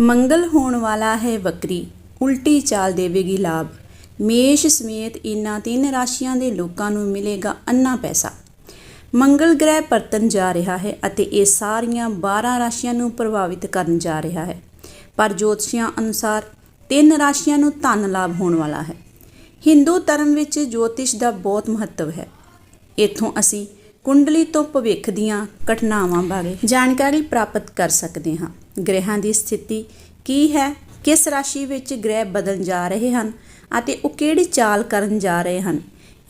ਮੰਗਲ ਹੋਣ ਵਾਲਾ ਹੈ ਵਕਰੀ, ਉਲਟੀ ਚਾਲ ਦੇਵੇਗੀ ਲਾਭ। ਮੇਸ਼ ਸਮੇਤ ਇਨ੍ਹਾਂ ਤਿੰਨ ਰਾਸ਼ੀਆਂ ਦੇ ਲੋਕਾਂ ਨੂੰ ਮਿਲੇਗਾ ਅੰਨਾ ਪੈਸਾ। ਮੰਗਲ ਗ੍ਰਹਿ ਪਰਤਨ ਜਾ ਰਿਹਾ ਹੈ ਅਤੇ ਇਹ ਸਾਰੀਆਂ 12 ਰਾਸ਼ੀਆਂ ਨੂੰ ਪ੍ਰਭਾਵਿਤ ਕਰਨ ਜਾ ਰਿਹਾ ਹੈ। ਪਰ ਜੋਤਸ਼ੀਆਂ ਅਨੁਸਾਰ ਤਿੰਨ ਰਾਸ਼ੀਆਂ ਨੂੰ ਧਨ ਲਾਭ ਹੋਣ ਵਾਲਾ ਹੈ। ਹਿੰਦੂ ਧਰਮ ਵਿੱਚ ਜੋਤਿਸ਼ ਦਾ ਬਹੁਤ ਮਹੱਤਵ ਹੈ। ਇੱਥੋਂ ਅਸੀਂ ਕੁੰਡਲੀ ਤੋਂ ਭਵਿੱਖ ਦੀਆਂ ਘਟਨਾਵਾਂ ਬਾਰੇ ਜਾਣਕਾਰੀ ਪ੍ਰਾਪਤ ਕਰ ਸਕਦੇ ਹਾਂ। ਗ੍ਰਹਿਾਂ ਦੀ ਸਥਿਤੀ ਕੀ ਹੈ? ਕਿਸ ਰਾਸ਼ੀ ਵਿੱਚ ਗ੍ਰਹਿ ਬਦਲਣ ਜਾ ਰਹੇ ਹਨ ਅਤੇ ਉਹ ਕਿਹੜੀ ਚਾਲ ਕਰਨ ਜਾ ਰਹੇ ਹਨ?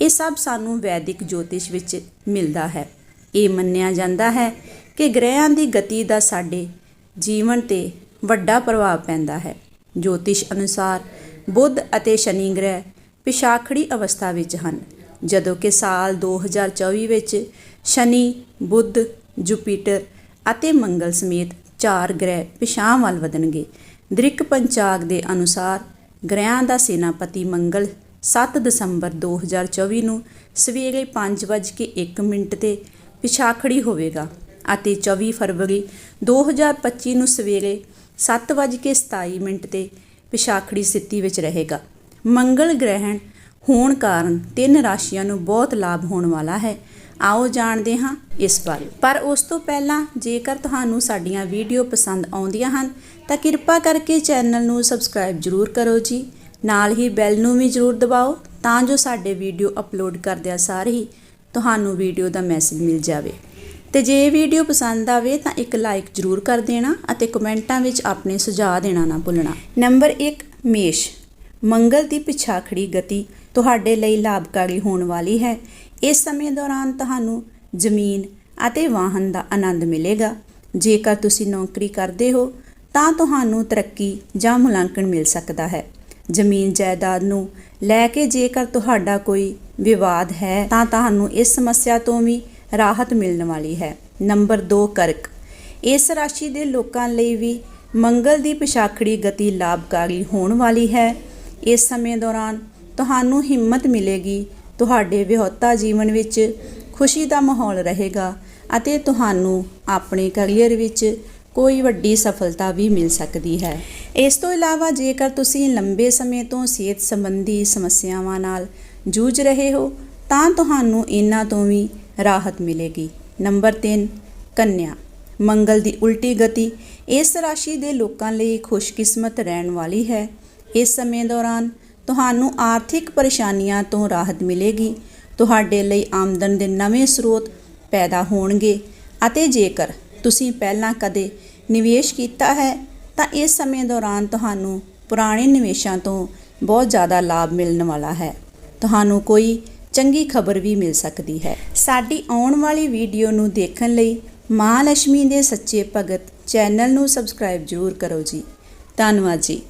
ਇਹ ਸਭ ਸਾਨੂੰ ਵੈਦਿਕ ਜੋਤਿਸ਼ ਵਿੱਚ ਮਿਲਦਾ ਹੈ। ਇਹ ਮੰਨਿਆ ਜਾਂਦਾ ਹੈ ਕਿ ਗ੍ਰਹਿਆਂ ਦੀ ਗਤੀ ਦਾ ਸਾਡੇ ਜੀਵਨ ਤੇ ਵੱਡਾ ਪ੍ਰਭਾਵ ਪੈਂਦਾ ਹੈ। ਜੋਤਿਸ਼ ਅਨੁਸਾਰ ਬੁੱਧ ਅਤੇ ਸ਼ਨੀ ਗ੍ਰਹਿ ਪਿਛਾਖੜੀ ਅਵਸਥਾ ਵਿੱਚ ਹਨ, ਜਦੋਂ ਕਿ ਸਾਲ 2024 ਵਿੱਚ ਸ਼ਨੀ, ਬੁੱਧ, ਜੁਪੀਟਰ ਅਤੇ ਮੰਗਲ ਸਮੇਤ ਚਾਰ ਗ੍ਰਹਿ ਪਿਛਾਂਹ ਵੱਲ ਵਧਣਗੇ। ਦ੍ਰਿਕ ਪੰਚਾਗ ਦੇ ਅਨੁਸਾਰ ਗ੍ਰਹਿਆਂ ਦਾ ਸੈਨਾਪਤੀ ਮੰਗਲ 7 ਦਸੰਬਰ 2024 ਨੂੰ ਸਵੇਰੇ 5:01 ਮਿੰਟ ਤੇ ਪਿਛਾਖੜੀ ਹੋਵੇਗਾ ਅਤੇ 24 ਫਰਵਰੀ 2025 ਨੂੰ ਸਵੇਰੇ 7:27 ਮਿੰਟ ਤੇ ਪਿਛਾਖੜੀ ਸਥਿਤੀ ਵਿੱਚ ਰਹੇਗਾ। ਮੰਗਲ ਗ੍ਰਹਿਣ ਹੋਣ ਕਾਰਨ ਤਿੰਨ ਰਾਸ਼ੀਆਂ ਨੂੰ ਬਹੁਤ ਲਾਭ ਹੋਣ ਵਾਲਾ ਹੈ। ਆਓ ਜਾਣਦੇ ਹਾਂ ਇਸ ਬਾਰੇ। ਪਰ ਉਸ ਤੋਂ ਪਹਿਲਾਂ ਜੇਕਰ ਤੁਹਾਨੂੰ ਸਾਡੀਆਂ ਵੀਡੀਓ ਪਸੰਦ ਆਉਂਦੀਆਂ ਹਨ, ਤਾਂ ਕਿਰਪਾ ਕਰਕੇ ਚੈਨਲ ਨੂੰ ਸਬਸਕ੍ਰਾਈਬ ਜ਼ਰੂਰ ਕਰੋ ਜੀ। ਨਾਲ ਹੀ ਬੈਲ ਨੂੰ ਵੀ ਜ਼ਰੂਰ ਦਬਾਓ, ਤਾਂ ਜੋ ਸਾਡੇ ਵੀਡੀਓ ਅਪਲੋਡ ਕਰਦਿਆਂ ਸਾਰ ਹੀ ਤੁਹਾਨੂੰ ਵੀਡੀਓ ਦਾ ਮੈਸੇਜ ਮਿਲ ਜਾਵੇ। ਤੇ ਜੇ ਵੀਡੀਓ ਪਸੰਦ ਆਵੇ, ਤਾਂ ਇੱਕ ਲਾਈਕ ਜ਼ਰੂਰ ਕਰ ਦੇਣਾ ਅਤੇ ਕਮੈਂਟਾਂ ਵਿੱਚ ਆਪਣੇ ਸੁਝਾਅ ਦੇਣਾ ਨਾ ਭੁੱਲਣਾ। ਨੰਬਰ 1 ਮੇਸ਼। ਮੰਗਲ ਦੀ ਪਿਛਾਖੜੀ ਗਤੀ ਤੁਹਾਡੇ ਲਈ ਲਾਭਕਾਰੀ ਹੋਣ ਵਾਲੀ ਹੈ। ਇਸ ਸਮੇਂ ਦੌਰਾਨ ਤੁਹਾਨੂੰ ਜ਼ਮੀਨ ਅਤੇ ਵਾਹਨ ਦਾ ਆਨੰਦ ਮਿਲੇਗਾ। ਜੇਕਰ ਤੁਸੀਂ ਨੌਕਰੀ ਕਰਦੇ ਹੋ, ਤਾਂ ਤੁਹਾਨੂੰ ਤਰੱਕੀ ਜਾਂ ਮੁਲਾਂਕਣ ਮਿਲ ਸਕਦਾ ਹੈ। ਜ਼ਮੀਨ ਜਾਇਦਾਦ ਨੂੰ ਲੈ ਕੇ ਜੇਕਰ ਤੁਹਾਡਾ ਕੋਈ ਵਿਵਾਦ ਹੈ, ਤਾਂ ਤੁਹਾਨੂੰ ਇਸ ਸਮੱਸਿਆ ਤੋਂ ਵੀ ਰਾਹਤ ਮਿਲਣ ਵਾਲੀ ਹੈ। ਨੰਬਰ 2 ਕਰਕ। ਇਸ ਰਾਸ਼ੀ ਦੇ ਲੋਕਾਂ ਲਈ ਵੀ ਮੰਗਲ ਦੀ ਪਿਛਾਖੜੀ ਗਤੀ ਲਾਭਕਾਰੀ ਹੋਣ ਵਾਲੀ ਹੈ। ਇਸ ਸਮੇਂ ਦੌਰਾਨ ਤੁਹਾਨੂੰ ਹਿੰਮਤ ਮਿਲੇਗੀ ਤੁਹਾਡੇ ਵਿਆਹੁਤਾ ਜੀਵਨ ਵਿੱਚ ਖੁਸ਼ੀ ਦਾ ਮਾਹੌਲ ਰਹੇਗਾ ਅਤੇ ਤੁਹਾਨੂੰ ਆਪਣੇ ਕੈਰੀਅਰ ਵਿੱਚ ਕੋਈ ਵੱਡੀ ਸਫਲਤਾ ਵੀ ਮਿਲ ਸਕਦੀ ਹੈ। ਇਸ ਤੋਂ ਇਲਾਵਾ ਜੇਕਰ ਤੁਸੀਂ ਲੰਬੇ ਸਮੇਂ ਤੋਂ ਸਿਹਤ ਸੰਬੰਧੀ ਸਮੱਸਿਆਵਾਂ ਨਾਲ ਜੂਝ ਰਹੇ ਹੋ, ਤਾਂ ਤੁਹਾਨੂੰ ਇਹਨਾਂ ਤੋਂ ਵੀ ਰਾਹਤ ਮਿਲੇਗੀ। ਨੰਬਰ 3 ਕੰਨਿਆ। ਮੰਗਲ ਦੀ ਉਲਟੀ ਗਤੀ ਇਸ ਰਾਸ਼ੀ ਦੇ ਲੋਕਾਂ ਲਈ ਖੁਸ਼ਕਿਸਮਤ ਰਹਿਣ ਵਾਲੀ ਹੈ। ਇਸ ਸਮੇਂ ਦੌਰਾਨ ਤੁਹਾਨੂੰ ਆਰਥਿਕ ਪਰੇਸ਼ਾਨੀਆਂ ਤੋਂ ਰਾਹਤ ਮਿਲੇਗੀ। ਤੁਹਾਡੇ ਲਈ ਆਮਦਨ ਦੇ ਨਵੇਂ ਸਰੋਤ ਪੈਦਾ ਹੋਣਗੇ ਅਤੇ ਜੇਕਰ ਤੁਸੀਂ ਪਹਿਲਾਂ ਕਦੇ ਨਿਵੇਸ਼ ਕੀਤਾ ਹੈ, ਤਾਂ ਇਸ ਸਮੇਂ ਦੌਰਾਨ ਤੁਹਾਨੂੰ ਪੁਰਾਣੇ ਨਿਵੇਸ਼ਾਂ ਤੋਂ ਬਹੁਤ ਜ਼ਿਆਦਾ ਲਾਭ ਮਿਲਣ ਵਾਲਾ ਹੈ। ਤੁਹਾਨੂੰ ਕੋਈ ਚੰਗੀ ਖਬਰ ਵੀ ਮਿਲ ਸਕਦੀ ਹੈ। ਸਾਡੀ ਆਉਣ ਵਾਲੀ ਵੀਡੀਓ ਨੂੰ ਦੇਖਣ ਲਈ ਮਾਂ ਲక్ష్ਮੀ ਦੇ ਸੱਚੇ ਭਗਤ ਚੈਨਲ ਨੂੰ ਸਬਸਕ੍ਰਾਈਬ ਜ਼ਰੂਰ ਕਰੋ ਜੀ। ਧੰਨਵਾਦ ਜੀ।